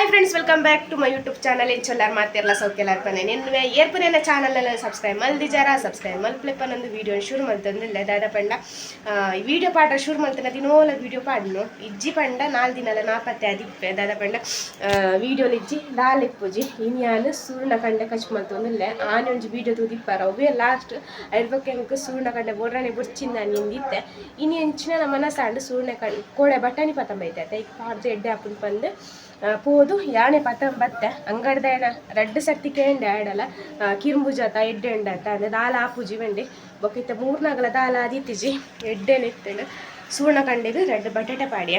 Hi friends welcome back to my YouTube channel ಏನು ಚೊಲ್ಲಾರ ಮಾತಿರಲ್ಲ ಸೌಖ್ಯಲಾರ ಪನೆ ನಿನ್ನ ಏರ್ಪನೇನ ಚಾನಲ್ ಸಬ್ಸ್ಕ್ರೈಬ್ ಮಲ್ದಿಜಾರ ಸಬ್ಸ್ಕ್ರೈಬ್ ಮಲ್ಪ್ಲೆಪ್ಪ ನಂದು ವೀಡಿಯೋ ಶುರು ಮಲ್ತಂದಿಲ್ಲ ದಾದ ಪಂಡ. ವಿಡಿಯೋ ಪಾಠ ಶುರು ಮಲ್ತನ ದಿನೋಲ ವೀಡಿಯೋ ಪಾಡ್ನು. ಇಜ್ಜಿ ಪಂಡ ನಾಲ್ ದಿನಲ ನಾಪತ್ತೆ ಅದಿಪ್ಪೆ ದಾದ ಪಂಡ. ವೀಡಿಯೋ ಇಜ್ಜಿ ದಾಲ್ ಇಪ್ಪುಜಿ ಇನ್ಯಾನು ಸೂರ್ಣ ಕಂಡ ಕಚ್ ಮಲ್ತೊಂದಿಲ್ಲ ಆನೆ ಒಂಜಿ ವೀಡಿಯೋ ತೂದಿಪ್ಪಾರ ಅವೇ ಲಾಸ್ಟ್ ಐರ್ಬಕ್ಕೆ ನಮಗೆ ಸೂರ್ಣ ಕಂಡೆ ಬೋಡ್ರಾನೆ ಬುರ್ಚಿಂದ ನಿಂದಿತ್ತೆ ಇನ್ನು ಹೆಂಚಿನ ನಮ್ಮ ಮನಸ್ಸಾಂಡು ಸೂರ್ಣ ಕಂಡು ಕೋಡೆ ಬಟಾಣಿ ಪತಂಬೈತೆ ಈಗ ಪಾಡ್ದು ಎಡ್ಡೆ ಹಾಕೊಂಡು ಬಂದು ಪೋದು ಯಾಣೆ ಪತಂ ಬತ್ತೆ ಅಂಗಡ್ದೇಣ ರಡ್ಡ್ ಸರ್ತಿ ಕೇಂಡೆ ಆಡಲ್ಲ ಕಿರುಂಬು ಜಾತ ಎಡ್ಡೆ ಉಂಡಾತ ಅಂದ್ರೆ ದಾಲ ಆಪುಜಿ ವೆಂಡಿ ಬೊಕ್ಕಿತ್ತ ಮೂರ್ನಾಗಲ ದಾಲ ಆದಿತ್ತಿಜಿ ಎಡ್ಡೆ ನೆತ್ತೇಳು ಸೂರ್ಣ ಕಂಡೆಗೆ ರಡ್ಡ್ ಬಟಾಟೆ ಪಾಡ್ಯ.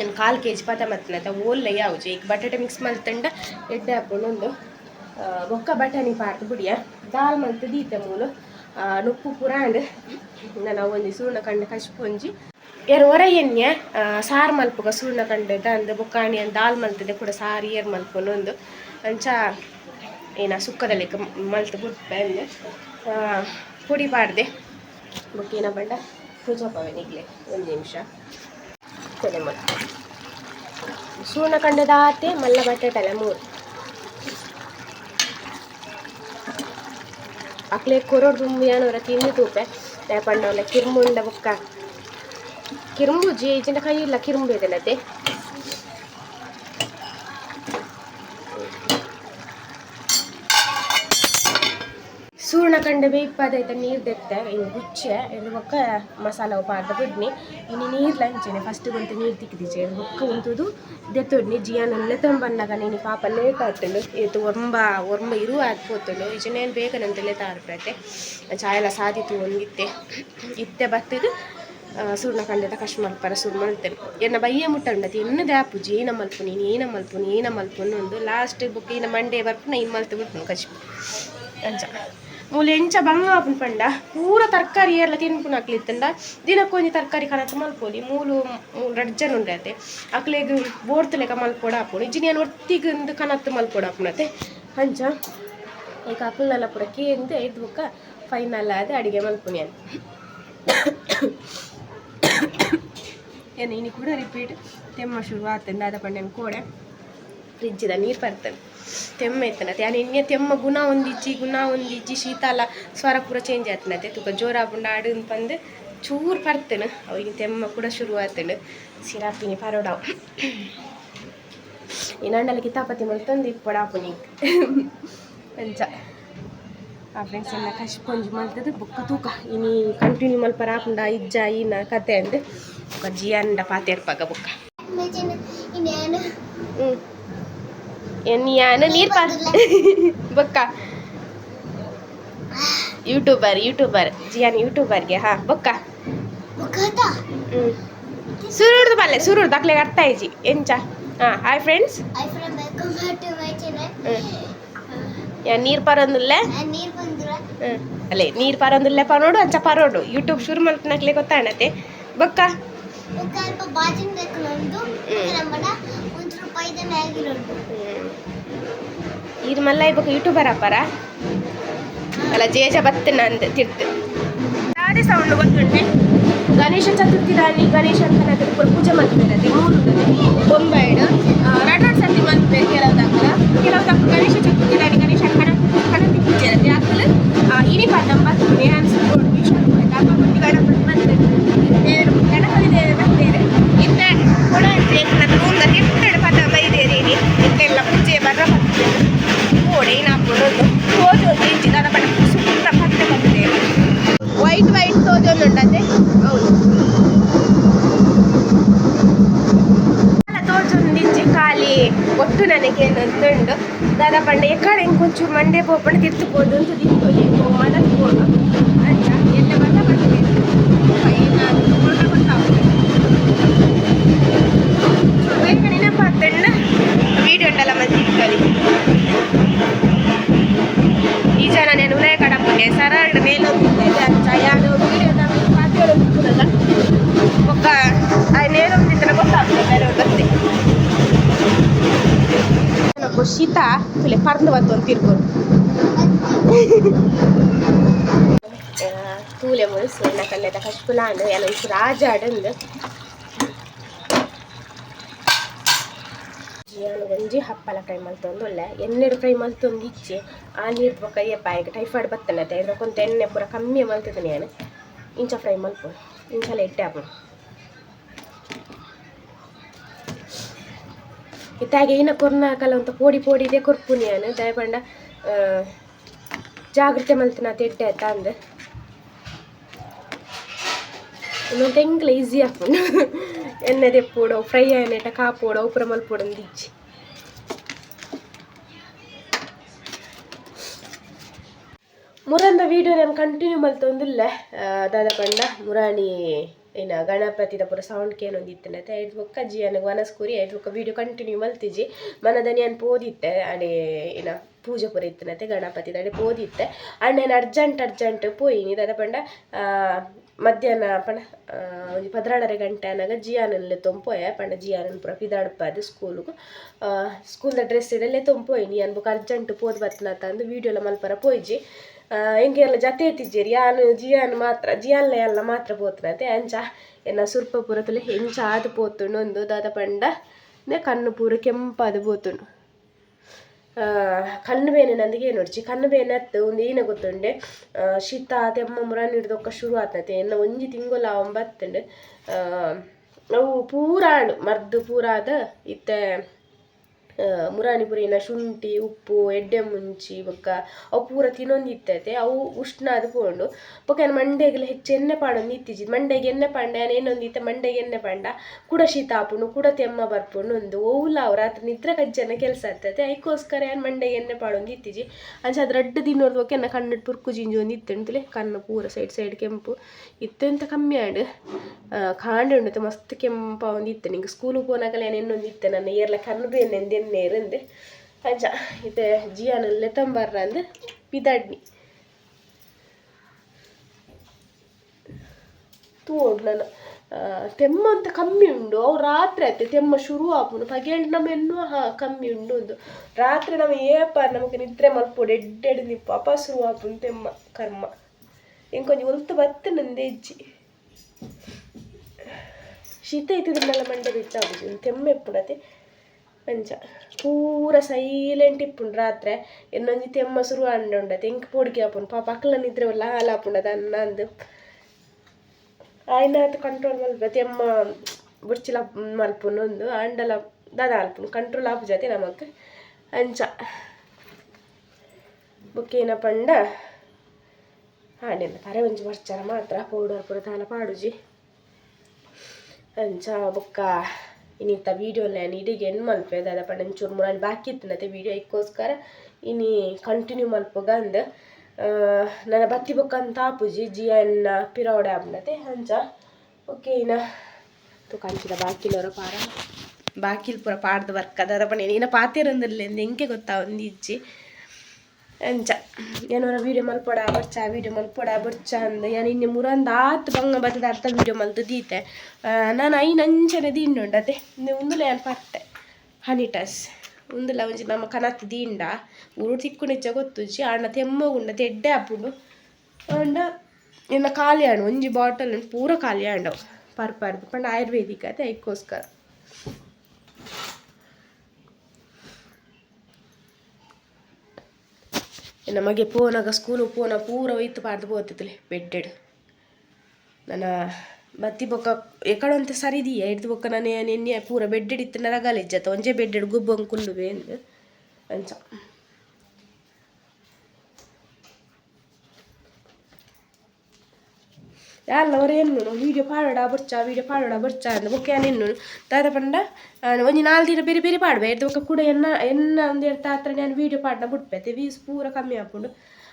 ಏನು ಕಾಲು ಕೆ ಜಿ ಪತ ಮತ್ತನತ ಓಲ್ಲೆ ಯಾವುಜಿ? ಈಗ ಬಟಾಟೆ ಮಿಕ್ಸ್ ಮಲ್ತಂಡ ಎಡ್ಡೆ ಹಾಕೊಂಡು ಒಂದು ಆ, ಬೊಕ್ಕ ಬಟಾಣಿ ಪಾರ್ದು ಬಿಡಿಯ. ದಾಲ್ ಮಲ್ತು ದೀತೆ ಮೂಲು ನುಪ್ಪು ಪುರಾಂಡ್ ನಾನು ಒಂದು ಸೂರ್ಣ ಕಂಡ ಕಶ್ಪೊಂಜಿ ಎರ್ ಎಣ್ಣೆ ಸಾರು ಮಲ್ಪುಗ ಸೂರ್ಣ ಕಂಡೆ ಅಂದ್ ಬೊಕ್ಕಾಣಿ ದಾಲ್ ಮಲ್ತದೆ ಕೂಡ ಸಾರಿ ಏರ್ ಮಲ್ಪೊಂದು ಒಂದು ಅಂಚ ಏನ ಸುಕ್ಕದ ಲೆಕ್ಕ ಮಲ್ತು ಹಾ ಪುಡಿ ಪಾಡ್ದೆ. ಬೊಕ್ಕೇನ ಬಂಡ ಪೂಜಾಪವೆ ಪವನಿಗ್ಲೆ ಒಂದು ನಿಮಿಷ. ತಲೆ ಮತ್ತೆ ಸೂರ್ಣ ಕಂಡದ ಆತೆ, ಮಲ್ಲ ಬಟಾಟಲ್ಲ ಮೂರು. ಅಕ್ಲೆ ಕೊರೋಡ್ ಬುಂಬಿಯಾನವರ ತಿಂದು ತೂಪೆ. ಪಂಡವಲ್ಲ ಕಿರ್ಮುಂಡ ಬೊಕ್ಕ. ಇಜಿನ ಕೈ ಇಲ್ಲ ಕಿರುಂಬು ಇದೆಲ್ಲದೆ ಸೂರ್ಣ ಕಂಡ ಬೇಯ್ಪದೈತೆ ನೀರು ದೆತ್ತೆ, ಇನ್ನು ಗುಚ್ಚೆ ಇದು ಬೊಕ್ಕ ಮಸಾಲ ಪಾಡ್ದ ಬಿಡ್ನಿ ಇನ್ನು ನೀರು ಲಂಚನೆ. ಫಸ್ಟ್ ಬಂತು ನೀರು ತಿಕ್ಕಿದಿಚ್ಚೆ ಬೊಕ್ಕ ಉಂತುದು ದೆತ್ತೊಡ್ನಿ ಜಿಯಾನ ತಂಬನ್ನಾಗ ನೀನು ಪಾಪ ಲೇಟ್ ಆಗ್ತಲು ಇದು ಒರ್ಂಬ ಇರು ಇರುವ ಆಗ್ಬೋತಳು ಇಜನೇನು ಬೇಗನೆ ತಾರ್ಪೈತೆ ಚಾಯೆಲ್ಲ ಸಾಧಿತು ಒಂದಿತ್ತೆ. ಇತ್ತೆ ಬತ್ತದು. ಸುರ್ಣ ಕಂಡದ ಕಷ್ಟ ಮಲ್ಪರ ಸುರ್ ಎನ್ನ ಬಯ್ಯೆ ಮುಟ್ಟ ಉಂಡತಿ? ಎನ್ನ ದ್ಯಾಪುಜಿ ಏನ ಮಲ್ಪುನಿ ನೀನು? ಏನ ಮಲ್ಪುನಿ ಒಂದು ಲಾಸ್ಟ್ ಬುಕ್ ಇನ್ನ ಮಂಡೇ ಬರ್ಪುನ ಮಲ್ತು ಬಿಟ್ನು ಕಷ್ಟ ಅಂಚ ಮೂಲ ಎಂಚ ಬಂಗ ಆಪುನ್ ಪಂಡ. ಪೂರ ತರಕಾರಿ ಎಲ್ಲ ತಿನ್ಪುನ ಅಕ್ಲಿತ್ತಂಡ ದಿನಕ್ಕೊಂಜಿ ತರಕಾರಿ ಕನತ ಮಲ್ಪೊಲಿ. ಮೂಲು ಮೂಲು ರಡ್ಜನ್ ಉಂಡತೆ. ಅಕ್ಲೆಗ್ ಬೋರ್ತ್ ಲೆಕ್ಕ ಮಲ್ಪೊಡ ಆಪುಡು ಇಜಿನ ನಾನು ಒತ್ತಿಗಂದು ಕನತ್ ಮಲ್ಪೊಡ ಆಪುನತೆ ಅಂಚ ಈಗ ಅಕ್ಲೆಲ್ಲ ಪೂರ ಕೇಂದು ಐದು ಬುಕ್ಕ ಫೈನಲ್ ಆದ ಅಡಿಗೆ ಮಲ್ಪುನಿ ಏನು ಇನ್ನು ಕೂಡ ರಿಪೀಟ್ ತೆಮ್ಮ ಶುರು ಆಗ್ತದೆ ಅದ ಪಂಡೆ ಕೋಡೆ. ಫ್ರಿಜ್ಜಿದ ನೀರು ಬರ್ತದೆ. ತೆಮ್ಮ ಇತ್ತನತೆ ಯಾನು ಇನ್ನೇ ತೆಮ್ಮ ಗುಣ ಒಂದಿಜ್ಜಿ ಗುಣ ಒಂದಿಜ್ಜಿ ಶೀತಲ ಸ್ವರ ಪೂರ ಚೇಂಜ್ ಆಗ್ತನತ್ತೆ ತುಕ ಜೋರ ಬುಂಡ ಆಡು ಬಂದು ಚೂರು ಬರ್ತೇನೆ. ಅವಿನ ತೆಮ್ಮ ಕೂಡ ಶುರು ಆಗ್ತೇನೆ ಸಿರಾಪಿನಿ ಪರೋಡಾವ್ ಈ ಕಿತಾಪತಿ ಮಲ್ತೊಂದು ಇಪ್ಪಡಾಪುನಿ ಅಂಚ ಆ ಫ್ರೆಂಡ್ಸ್ ಎಲ್ಲ ಕಶ್ಪೊಂಜಿ ಮಲ್ತದ್ದು ಬೊಕ್ಕ ತೂಕ. ಇನಿ ಕಂಟಿನ್ಯೂ ಮಲ್ಪರ ಆಪುಂಡ ಇಜ್ಜ ಇನ್ನ ಕತೆ ಅಂದು. ಜಿಯಂಡ ಪಾತೆರ್ಪಾಗ ಬೊಕ್ಕ. ನೀರು ಪಾ ಯೂಟ್ಯೂಬರ್ ಯೂಟ್ಯೂಬರ್ ಜಿಯಾನ್ ಯೂಟ್ಯೂಬರ್ಗೆ ಹಾ ಬೊಕ್ಕ. ಸುರುಡ್ದು ಬಲ್ಲೆ ಸುರುಡ್ದು ಅಕ್ಲೆಗೆ ಅರ್ಥ ಐಜಿ. ಎಂಚ ಹಾ ಹಾಯ್ ಫ್ರೆಂಡ್ಸ್ ನೀರು ಪರೊಂದುಲ್ಲೆ ಹ್ಞೂ ಅಲ್ಲೇ ನೀರು ಪರೊಂದುಲ್ಲೆ ನೋಡು ಅಂಚ ಪಾರೋಡು ಯೂಟ್ಯೂಬ್ ಶುರು ಮಾಡ್ಕೊಳಕ್ಲೆ ಗೊತ್ತಾಣತೆ ಬೊಕ್ಕ? ಇದ್ ಮಲ್ಲ ಇವಾಗ ಯೂಟ್ಯೂಬರ್ ಅಪ್ಪಾರ? ಅಲ್ಲ ಜೇಜ ಬತ್ತನ ಅಂದ ತಿರ್ತು ಯಾರೇ ಸೌಂಡ್ ಗೊತ್ತುಂಟೆ? ಗಣೇಶ ಚತುರ್ಥಿ ದಾನಿ ಗಣೇಶ ಅಂತ ಪೂಜೆ ಮಾಡ್ತಾರೆ ಮೂರು ಬೊಂಬೈಡು ಎಕ್ಕಡೆ ಇಂಕೊಂಚೂರು ಮಂಡೆ ಪೋಪಣ ತಿರ್ತುಬೋದು ಅಂತ ದಿತ್ತು ಶೀತ ಫುಲೆ ಪರ್ದು ಬಂತು ಅಂತ ಇರ್ಬೋದು ತೂಲೆ ಮುಳುಸು ಎನ್ನ ಕಲ್ಲೆದ ಕಶ್ಪುಲಾಂಡು ಎಲ್ಲ ರಾಜ ಆಡಂದು ಜಿಯಾನು ಒಂಜಿ ಹಪ್ಪಲ ಫ್ರೈ ಮಲ್ತೊಂದು ಒಳ್ಳೆ ಎಣ್ಣೆಡು ಫ್ರೈ ಮಲ್ತೊಂದು ಇಚ್ಚಿ ಆ ನೀರು ಅಯ್ಯಪ್ಪ ಈಗ ಟೈಫಾಯ್ಡ್ ಬತ್ತಲ್ಲ ಅತ್ತೆ ಇದ್ರ ಕೊಂತ ಎಣ್ಣೆ ಪೂರ ಕಮ್ಮಿ ಮಲ್ತಿದ್ದೀನಿ ನಾನು ಇಂಚ ಫ್ರೈ ಮಲ್ಪು ಇಂಚಲ್ಲ ಇಟ್ಟೆ ಹಾಪು ಇತ್ತಾಗೆ ಇನ್ನ ಕೊರ್ನಾಕಲ್ಲ ಅಂತ ಪೋಡಿ ಪೋಡಿ ಇದೆ ಕೊರ್ಪುನಿ ನಾನು ದಯಪಂಡ ಜಾಗ್ರತೆ ಮಲ್ತಿನ ತೆಡ್ಡೆ ಆಯ್ತಾ ಅಂದೆ ಇನ್ನೊಂದು ಎಂಕ್ಲ ಈಸಿ ಹಾಕೊಂಡು ಎಣ್ಣೆ ತೆಪ್ಪೋಡು ಫ್ರೈ ಆಯ್ನೆಟ ಕಾಪೋಡು ಉಪುರ ಮಲ್ಪೋಡು ಒಂದು ಇಚ್ಚಿ ಮುರಂದ ವಿಡಿಯೋ ನಾನು ಕಂಟಿನ್ಯೂ ಮಲ್ತೊಂದಿಲ್ಲ ದಾದ ಪಂಡ ಮುರಾಣಿ ಏನ ಗಣಪತಿದ ಪೂರ ಸೌಂಡ್ ಕೇನೊಂದು ಇತ್ತನೆ ಅಂತ ಐದು ಬೊಕ್ಕ ಜಿ ನನಗೆ ವನಸ್ಕೂರಿ ಐದು ಬೊಕ್ಕ ವಿಡಿಯೋ ಕಂಟಿನ್ಯೂ ಮಲ್ತಿಜಿ ಮನದನಿ ಅನ್ ಪೋದಿತ್ತೆ ಅಡೆ ಏನ ಪೂಜೆ ಪೂರ ಇತ್ತನತೆ ಗಣಪತಿದ ಅಡೆ ಪೋದಿತ್ತೆ. ಅಣ್ಣೇನು ಅರ್ಜೆಂಟ್ ಅರ್ಜೆಂಟ್ ಪೋಯಿನಿ ದಾದ ಪಂಡ ಮಧ್ಯಾಹ್ನ ಆ, ಒಂಜಿ ಪದ್ರಾಡರೆ ಗಂಟೆ ಅನ್ನಾಗ ಜಿಯಾನಲ್ಲಿ ತೊಂಪೋಯ ಪಂಡ ಜಿಯಾನನ್ ಪೂರ ಪಿದಾಡ್ಪದು ಸ್ಕೂಲ್ಗೂ ಸ್ಕೂಲ್ದ ಡ್ರೆಸ್ ಇಡಲ್ಲೇ ತೊಂಪೋಯಿನಿ ಅನ್ಬೇಕು ಅರ್ಜೆಂಟ್ ಪೋದ್ ಬರ್ತನತ ಅಂದು ವಿಡಿಯೋಲ ಮಲ್ಪರ ಪೋಯ್ಜಿ. ಎಂಗೆಲ್ಲ ಜತೆ ಎತ್ತಿದ್ದೀರಿ ಯಾನು ಜಿಯಾನ್ ಮಾತ್ರ ಜಿಯಾನ್ಲ ಎಲ್ಲ ಮಾತ್ರ ಪೋತುನತೆ ಅಂಚ ಎನ್ನ ಸುರ್ಪ ಪೂರತಲೆ ಹೆಂಚ ಆದ ಪೋತುಂಡು ಒಂದು ದಾದ ಪಂಡ. ಕಣ್ಣು ಪೂರ ಕೆಂಪಾದ ಪೋತುಂಡು. ಕಣ್ಣು ಬೇನೆ ನಂದಿಗೆ ನೋಡ್ಚಿ. ಕಣ್ಣು ಬೇನೆ ಅತ್ತು ಒಂದು ಏನ ಗೊತ್ತುಂಡೆ. ಶೀತ ತೆಮ್ಮ ಮುರಾನ್ ಹಿಡ್ದೊಕ್ಕ ಶುರು ಆತೈತೆ. ಎನ್ನ ಒಂಜಿ ತಿಂಗುಲ ಅವನ್ ಬತ್ತುಂಡು. ಆ, ಅವು ಪೂರ ಮರ್ದು ಪೂರ ಆದ ಇತ್ತೆ ಮುರಾಣಿ ಪುರಿನ ಶುಂಠಿ, ಉಪ್ಪು, ಎಡ್ಡೆ ಮುಂಚಿ, ಬೊಕ್ಕ ಅವು ಪೂರ ತಿನ್ನೊಂದು ಅವು ಉಷ್ಣ ಅದು ಪೋಂಡು. ಬೊಕ್ಕ ಏನು ಮಂಡೆಗೆಲ್ಲ ಹೆಚ್ಚು ಎಣ್ಣೆ ಪಾಡೊಂದು ಇತ್ತಿಜಿ ಮಂಡೆಗೆ ಎಣ್ಣೆ ಪಾಂಡ, ಏನು ಏನೊಂದು ಇತ್ತ ಮಂಡೆಗೆ ಎಣ್ಣೆ ಪಾಂಡ, ಕುಡ ಶೀತ ಕುಡ ತೆಮ್ಮ ಬರ್ಪುಂಡು ಒಂದು. ಓವುಲ ಅವ್ರ ರಾತ್ರಿ ನಿದ್ರೆ ಕಜ್ಜನ ಕೆಲಸ ಆಗ್ತೈತೆ. ಅದಕ್ಕೋಸ್ಕರ ಏನು ಮಂಡೆಗೆ ಎಣ್ಣೆ ಪಾಡೊಂದು ಇತ್ತಿಜಿ ಅಂಚೆ ಅದು ರಡ್ಡು ತಿನ್ನೋದು ಬೊಕ್ಕ ಕಣ್ಣು ಪುರ್ಕು ಜಿಂಜಿ ಒಂದು ಇತ್ತಂತಲೇ, ಕಣ್ಣು ಪೂರ ಸೈಡ್ ಸೈಡ್ ಕೆಂಪು ಇತ್ತೆಂತ ಕಮ್ಮಿ ಆಂಡು ಕಾಂಡೆ ಉಂಡು ಮಸ್ತ್ ಕೆಂಪ ಒಂದು ಇತ್ತೆ ನಿಂಗೆ ಸ್ಕೂಲಿಗೆ ಪೋನಾಗಲೇ ಇನ್ನೊಂದು ಇತ್ತೆ ನನ್ನ ಏರ್ಲ ಕಣ್ಣು ಬೇನೆಂದು ಎಣ್ಣೆ ಇರಂದೆ ಅಂಚ ಇದು ಜಿಯಾನಲ್ಲಿ ತಂಬಾರ ಅಂದ್ರೆ ಪಿದಾಡ್ನಿ ತೂಡು ನಾನು. ತೆಮ್ಮ ಅಂತ ಕಮ್ಮಿ ಉಂಡು. ಅವು ರಾತ್ರಿ ಆಯ್ತು. ತೆಮ್ಮ ಶುರು ಆಪುಂಡು ಪಗೇಳ್ ನಮ್ಮ ಎನ್ನುವ ಹಾ, ಕಮ್ಮಿ ಉಂಡು ಒಂದು ರಾತ್ರಿ ನಮ್ಮ ಏಪ ನಮಗೆ ನಿದ್ರೆ ಮಲ್ಪೋಡು ಎಡ್ಡೆಡ್ ನಿಪ್ಪ. ಅಪ ಶುರು ಆಗ್ಬೋದು ತೆಮ್ಮ, ಕರ್ಮ. ಇಂಕೊಂಚ ಒಲ್ತು ಬತ್ತೆ ನಂದೇಜ್ಜಿ ಶೀತ ಮಲ್ಲ ಮಂಡೆ ಬಿಟ್ಟಾಗುದು ಕೆಮ್ಮೆ ಎಪ್ಪುಡತೆ ಅಂಚ ಪೂರ ಸೈಲೆಂಟ್ ಇಪ್ಪುಂಡು ರಾತ್ರೆ. ಇನ್ನೊಂದು ತೆಮ್ಮ ಶುರು ಉಂಡತೆ ಇಂಕ್ ಪೋಡಿಗೆ ಆಪುಂಡು ಪಾಪ ಅಕ್ಕಲ ನಿದ್ರೆ ಒಲ್ಲ ಹಾಲು ಆಪುಂಡದ ಅನ್ನ ಅಂದು. ಆಯ್ನಾತು ಕಂಟ್ರೋಲ್ ಮಲ್ಪ ತೆಮ್ಮ ಬುಡ್ಚಿಲ ಮಲ್ಪುನು ಒಂದು. ಅಂಡಲ ದಾದ ಅಲ್ಪುನು ಕಂಟ್ರೋಲ್ ಆಪು ಜೊತೆ ನಮಕ್. ಅಂಚ. ಬುಕ್ಕೇನ ಪಂಡ. ಹಾಡೆಲ್ಲ. ಕರೆ ಒಂಜಿ ಬರ್ಚಾರ ಮಾತ್ರ. ಪೌಡರ್ ಪುರ ತಾಲ ಪಾಡುಜಿ. ಅಂಚ ಬೊಕ್ಕ ಇನ್ನಿತ್ತ ವೀಡಿಯೋಲ್ಲ ನಾನು ಇಡಿಗೆ ಏನು ಮಲ್ಪೆ ಅದಪ್ಪ ಒಂಚೂರು ಮೂರು ಬಾಕಿ ಇತ್ತಿನತೆ ವಿಡಿಯೋ ಇಕ್ಕೋಸ್ಕರ ಇನಿ ಕಂಟಿನ್ಯೂ ಮಲ್ಪಗ ಅಂದ. ನನ್ನ ಬತ್ತಿ ಬೊಕ್ಕ ಅಂತ ಆಪುಜಿ ಜಿಯನ್ನ ಪಿರೋಡೆ ಆಪ್ನತೆ ಅಂಚ. ಓಕೆ ಇನ್ನ ತು ಕಂಚಿದ ಬಾಕಿಲೋರ ಪಾರ. ಬಾಕಿಲ್ ಪೂರ ಪಾಡ್ದು ವರ್ಕ್ ಅದರ ನೀನು ಇನ್ನ ಪಾತಿರಂದಿರ್ಲಿ ಎಂದು ಎಂಕೆ ಗೊತ್ತಾ ಒಂದು ಇಜ್ಜಿ ಅಂಚ ಏನಾರ ವೀಡಿಯೋ ಮಲ್ಪಡ ಬರ್ಚ ವೀಡಿಯೋ ಮಲ್ಪಡ ಬರ್ಚ ಅಂದ. ಏನು ಇನ್ನು ಮುರಂದ ಆತ್ ಬಂಗ ಬತ್ತದ ಅರ್ಥ ವೀಡಿಯೋ ಮಲ್ತು ದೀತೆ. ನಾನು ಐ ನಂಚನೆ ದೀಂಡುಂಡತೆ ಉಂದುಲೆ ಏನು ಪತ್ತೆ ಹನಿಟಸ್ ಉಂದುಲ ಒಂಜಿ ನಮ್ಮ ಕನತ್ ದೀಂಡ. ಊರು ತಿಕ್ಕುಣಿಚ್ಚ ಗೊತ್ತುಜಿ ಅಣ್ಣ ತೆಮ್ಮಗುಂಡ ತೆಡ್ಡೆ ಹಾಪುಂಡು ಅಂಡ ಇನ್ನ ಖಾಲಿ ಆಂಡು ಒಂಜಿ ಬಾಟಲ್ ಪೂರ ಖಾಲಿ ಆಂಡವು ಪರ್ಪರ್ದು. ಪಂಡ ಆಯುರ್ವೇದಿಕತೆ ಅದೇ ಅದಕ್ಕೋಸ್ಕರ ನಮಗೆ ಪೋನಾಗ ಸ್ಕೂಲು ಪೋನ ಪೂರ ಒಯ್ತು ಪಾಡ್ದು ಬೋತಿತ್ತಲೆ ಬೆಡ್ಡೆಡ್ ನನ್ನ ಬತ್ತಿ ಬೊಕ್ಕ, ಎಕಡಂತ ಸರಿದಿಯ ಹಿಡ್ದು ಬೊಕ್ಕ ನಾನು ನಿನ್ನೆ ಪೂರ ಬೆಡ್ಡೆಡ್ ಇತ್ತು, ನರಗಾಲ ಇಜ್ಜತ್ತ ಒಂಜೆ ಬೆಡ್ಡೆಡ್ ಗುಬ್ಬಂಗೆ ಕುಂಡುವೆ ಅಂದು ಅಂಚ. ಯಾರಲ್ಲ ಅವರು ಎನ್ನು ವೀಡಿಯೋ ಪಾಡೋಡ ಬರ್ಚ ವೀಡಿಯೋ ಪಾಡೋಡ ಬರ್ಚ ಅಂದ ಬೊಕ್ಕ ನಿನ್ನು ದಾದ ಪಂಡ ಒಂಜಿ ನಾಲ್ಕು ದಿನ ಬೇರೆ ಬೇರೆ ಪಾಡುವೆ ಎಡ್ದು ಬೊಕ್ಕ ಕೂಡ ಎನ್ನ ಎನ್ನ ಒಂದು ಎಡ್ತ ಹತ್ರ ನಾನು ವೀಡಿಯೋ ಪಾಡ್ನ ಬಿಟ್ಪೈತೆ ವ್ಯೂಸ್ ಪೂರ ಕಮ್ಮಿ ಹಾಕೊಂಡು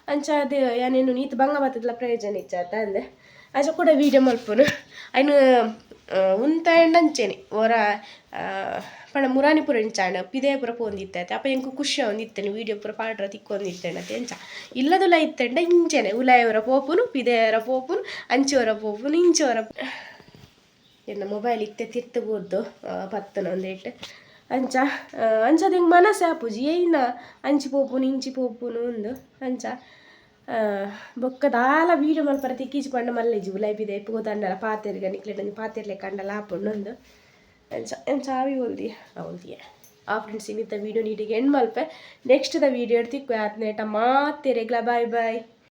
ಅಂಚ ಅದು ಏನೇನು ನೀತು ಭಂಗ ಬರ್ತದಲ್ಲ ಪ್ರಯೋಜನ ಇಚ್ಚಾತ ಅಂದೆ ಅಂಚ ಕೂಡ ವೀಡಿಯೋ ಮಲ್ಪನು ಅಯ್ನು ಉಂತ ಅಂಚೇನೆ ಓರ ಪಂಡ ಮುರಾನಿ ಪುರ ಇಂಚಾಂಡ ಪಿದೇ ಪುರ ಪೋಂದಿತ್ತೈತೆ. ಅಪ್ಪ ಎಂಕು ಖುಷಿ ಒಂದಿತ್ತೇನೆ, ವೀಡಿಯೋ ಪುರ ಪಾಡ್ರ ತಿಕ್ಕೊಂದಿತ್ತೇನೆ ಅಂತ ಎಂಚ. ಇಲ್ಲದುಲ ಇತ್ತಂಡ, ಇಂಚೆನೆ. ಉಲಾಯವರ ಪೋಪುನು, ಪಿದೆಯರ ಪೋಪುನು, ಅಂಚಿಯವರ ಪೋಪುನು, ಇಂಚಿಯವರ ಎನ್ನ ಮೊಬೈಲ್ ಇತ್ತೆ ತಿರ್ತಬೋದು ಪತ್ತನ ಒಂದೇಟ್. ಅಂಚ ಅಂಚದ ಹಿಂಗೆ ಮನಸ್ಸೆ ಆಪುಜಿ? ಏನ? ಅಂಚಿ ಪೋಪುನು, ಇಂಚಿ ಪೋಪುನು ಒಂದು. ಅಂಚ ಆ, ಬೊಕ್ಕ ದಾಲ ವೀಡಿಯೋ ಮಲ್ಪರ ತಿಕ್ಕಿಚಿ ಪಂಡ ಮಲ್ಲೆಜಿ ಉಲೈ ಬಿದೆ ಪೋದಂಡಲ ಪಾತೆರ್ಗ ನಿಕ್ಲೆಡ್ ಪಾತೆರ್ಲೆ ಕಂಡಲ ಆಪುಂಡು ಒಂದು ಅಂಚ ಅಂಚ ಆವಿ ಒಲ್ದಿ ಅವಲ್ದಿಯ ಆ ಫ್ರೆಂಡ್ಸ್ ಇನ್ನಿತ್ತ ವೀಡಿಯೋ ನೀಟಿಗೆ ಎಂಡ್ ಮಲ್ಪೆ ನೆಕ್ಸ್ಟ್ ದ ವೀಡಿಯೋ ತಿಕ್ಕು ಆತ್ನೇಟ ಮಾತೆ ರೆಗ್ಲ ಬಾಯ್ ಬಾಯ್